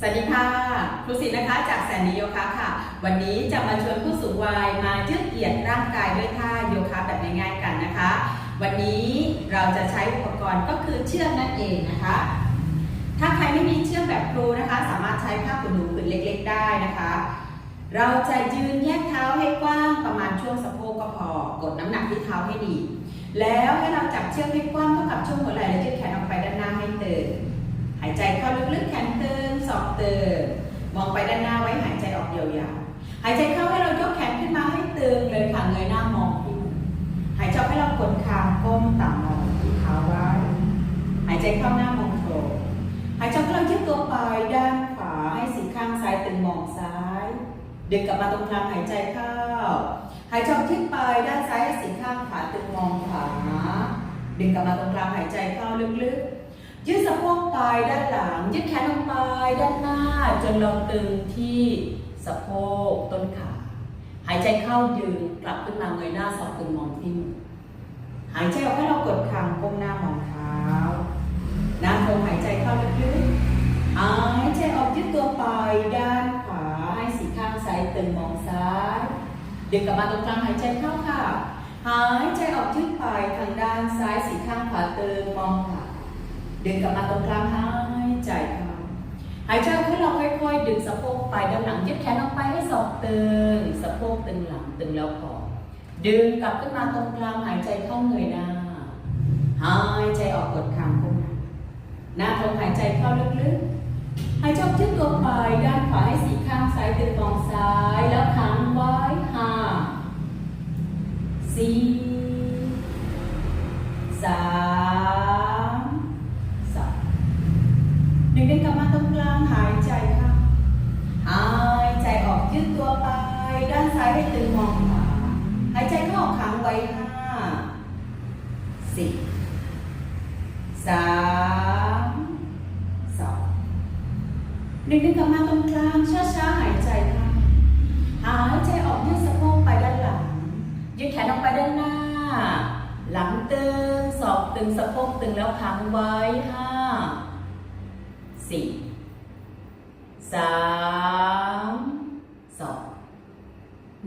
สวัสดีค่ะครูสิทธิ์นะคะจากแสนดีโยคะค่ะ วันนี้จะมาชวนผู้สูงวัยมายืดเหยียดร่างกายด้วยท่าโยคะแบบง่ายๆกันนะคะ วันนี้เราจะใช้อุปกรณ์ก็คือเชือกนั่นเองนะคะ ถ้าใครไม่มีเชือกแบบครูนะคะ สามารถใช้ผ้าขนหนูผืนเล็ก ๆ ได้นะคะ เราจะยืนแยกเท้าให้กว้างประมาณช่วงสะโพกก็พอกดน้ำหนักที่เท้าให้ดี แล้วให้เราจับเชือกให้กว้างเท่ากับช่วงหัวไหล่และยืดแขนออกไปด้านหน้าให้เติม หายใจเข้าลึกๆแขนตึงสอบเติมมองไปด้านหน้าไว้หายใจออกยาวๆหายใจเข้าให้เรายกแขนขึ้นมาให้ตึงเลยค่ะเงยหน้ามองที่มือหายใจให้เรากดคางก้มต่ำมองที่เท้าไว้หายใจเข้าหน้ามองโถหายใจเข้าเรายืดตัวไปด้านขวาให้สีข้างซ้ายตึงมองซ้าย ดึงกลับมาตรงกลางหายใจเข้า หายใจออกที่ปด้านซ้ายให้สีข้างขวาตึงมองขวาดึงกลับมาตรงกลางหายใจเข้าลึกๆ ยืดสะโพกปลายด้านหลัง ยืดแขนลงไปด้านหน้า จนเราตึงที่สะโพกต้นขา หายใจเข้ายืนกลับขึ้นมาเงยหน้าสอบตึงมองที่มือหายใจออกให้เรากดคางก้มหน้ามองเท้าน้าโคงหายใจเข้าลึกๆหายใจออกยืดตัวไปด้านขวาให้สีข้างซ้ายตึงมองซ้ายดึงกลับมาตรงกลางหายใจเข้าค่ะ หายใจออกยืดไปทางด้านซ้ายสีข้างขวาตึงมองขวา ดึงกลับมาตรงกลางหายใจเข้าหายใจให้เราค่อยๆ ดึงสะโพกไปด้านหลังยืดแขนออกไปให้ศอกตึง สะโพกตึงหลังตึงแล้วพอดึงกลับขึ้นมาตรงกลางหายใจเข้าเงยหน้าหายใจออกกดคางก้มหน้าตรงหายใจเข้าลึกๆหายใจยืดตัวไปด้านขวาให้สีข้างซ้ายตึงมองซ้ายแล้วค้างไว้ ว้ห้าสี่สามสองดึงดึงกลับมาตรงกลางช้าๆหายใจเข้าหายใจออกยืดสะโพกไปด้านหลังยืดแขนออกไปด้านหน้า หลังตึงศอกตึงสะโพกตึงแล้วค้างไว้ห้าสี่สาม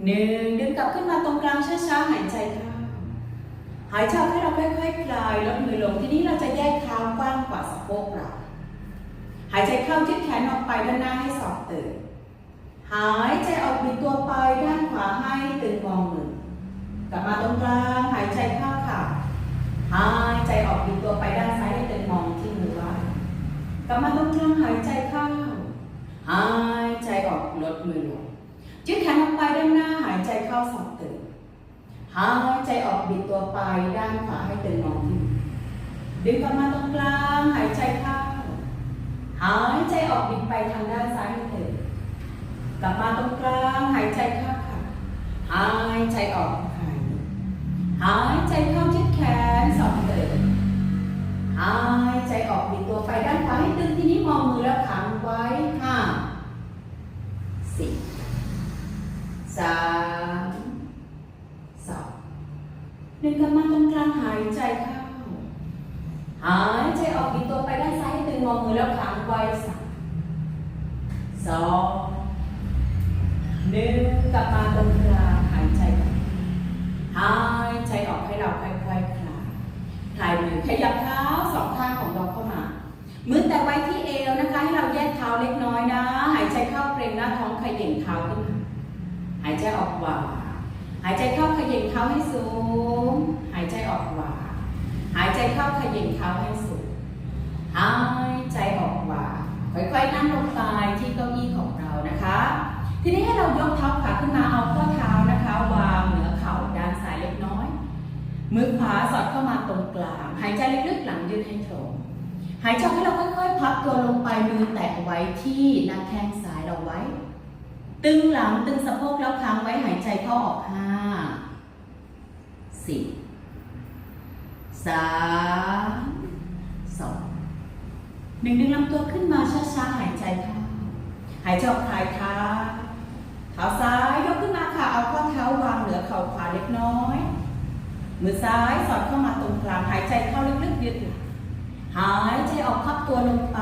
หนึ่งดึงกลับขึ้นมาตรงกลางช้าๆหายใจเข้าหายใจให้เราค่อยๆคลายลดมือลงทีนี้เราจะแยกเท้ากว้างกว่าสะโพกเราหายใจเข้ายืดแขนออกไปด้านหน้าให้สอบตึงหายใจออกบิดตัวไปด้านขวาให้ตึงมองมือกลับมาตรงกลางหายใจเข้าค่ะหายใจออกบิดตัวไปด้านซ้ายให้ตึงมองที่มือไว้กลับมาตรงกลางหายใจเข้าหายใจออกลดมือลง ยืดแขนออกไปด้านหน้าหายใจเข้าสอบตึงหายใจออกบิดตัวไปด้านขวาให้ตึงมองที่ดึงกลับมาตรงกลางหายใจเข้าหายใจออกบิดไปทางด้านซ้ายให้เถิดกลับมาตรงกลางหายใจเข้าค่ะหายใจออกหายหายใจเข้ายืดแขนสองเถิดหายใจออกบิดตัวไปด้านขวาให้ตึงทีนี้มองไว้ห้าสี่สามสอง หนึ่งกลับมาตรงกลางหายใจเข้า หายใจออกบิดตัวไปด้านซ้ายตึงมองมือแล้วค้างไว้สามสองหนึ่งกลับมาตรงกลางหายใจหายใจออกให้เราค่อยๆคลายคลายมือขยับเท้าสองข้างของเราเข้ามามือแต่ไว้ที่เอวนะคะ ให้เราแยกเท้าเล็กน้อยนะ หายใจเข้าเกรงหน้าท้องขย่งเท้าขึ้นหายใจออกหวาน หายใจเข้าขย่งเท้าให้สูง หายใจออกหวานหายใจเข้าขย่งเท้าให้สูง หายใจออกว่าค่อยๆนั่งลงไปที่เก้าอี้ของเรานะคะ ทีนี้ให้เรายกเท้าขวาขึ้นมาเอาข้อเท้านะคะ วางเหนือเข่าด้านซ้ายเล็กน้อย มือขวาสอดเข้ามาตรงกลาง หายใจลึกๆหลังยืดให้ตรงหายใจให้เราค่อยๆพับตัวลงไปมือแตะไว้ที่หน้าแข้งซ้ายเราไว้ ตึงหลังตึงสะโพกแล้วค้างไว้หายใจเข้าออกห้าสี่สามสองหนึ่งดึงลำตัวขึ้นมาช้าๆหายใจเข้าหายใจออกคลายเท้าเท้าซ้ายยกขึ้นมาค่ะเอาข้อเท้าวางเหนือเข่าขวาเล็กน้อยมือซ้ายสอดเข้ามาตรงกลางหายใจเข้าลึกๆยืดหลังหายใจออกพับตัวลงไป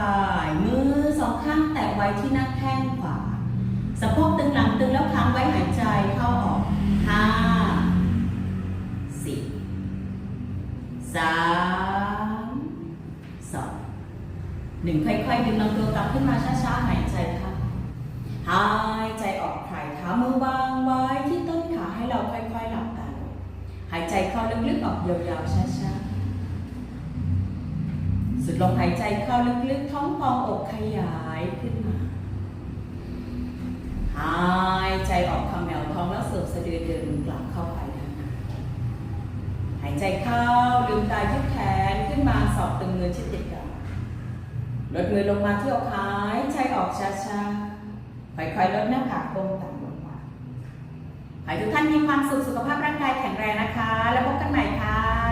มือสองข้างแตะไว้ที่หน้าแข้งขวา สะโพกตึงหลังตึงแล้วค้างไว้หายใจเข้าออกห้าสี่สามสองหนึ่งค่อยๆดึงลำตัวกลับขึ้นมาช้าๆหายใจเข้าหายใจออกถ่ายเท้ามือวางไว้ที่ต้นขาให้เราค่อยๆหลับตาลงหายใจเข้าลึกๆออกยาวๆช้าๆสุดลมหายใจเข้าลึกๆท้องพองอกขยายขึ้นมา หายใจออกคำแมวท้องแล้วเสิร์ฟสะดือเดินกลับเข้าไปด้านหน้าหายใจเข้าลืมตายืดแขนขึ้นมาสอบตึงมือชิดติดกันลดมือลงมาที่อกหายใจออกช้าๆค่อยๆลดหน้าผากก้มต่ำลงมาขอให้ทุกท่านมีความสุขสุขภาพร่างกายแข็งแรงนะคะ แล้วพบกันใหม่ค่ะ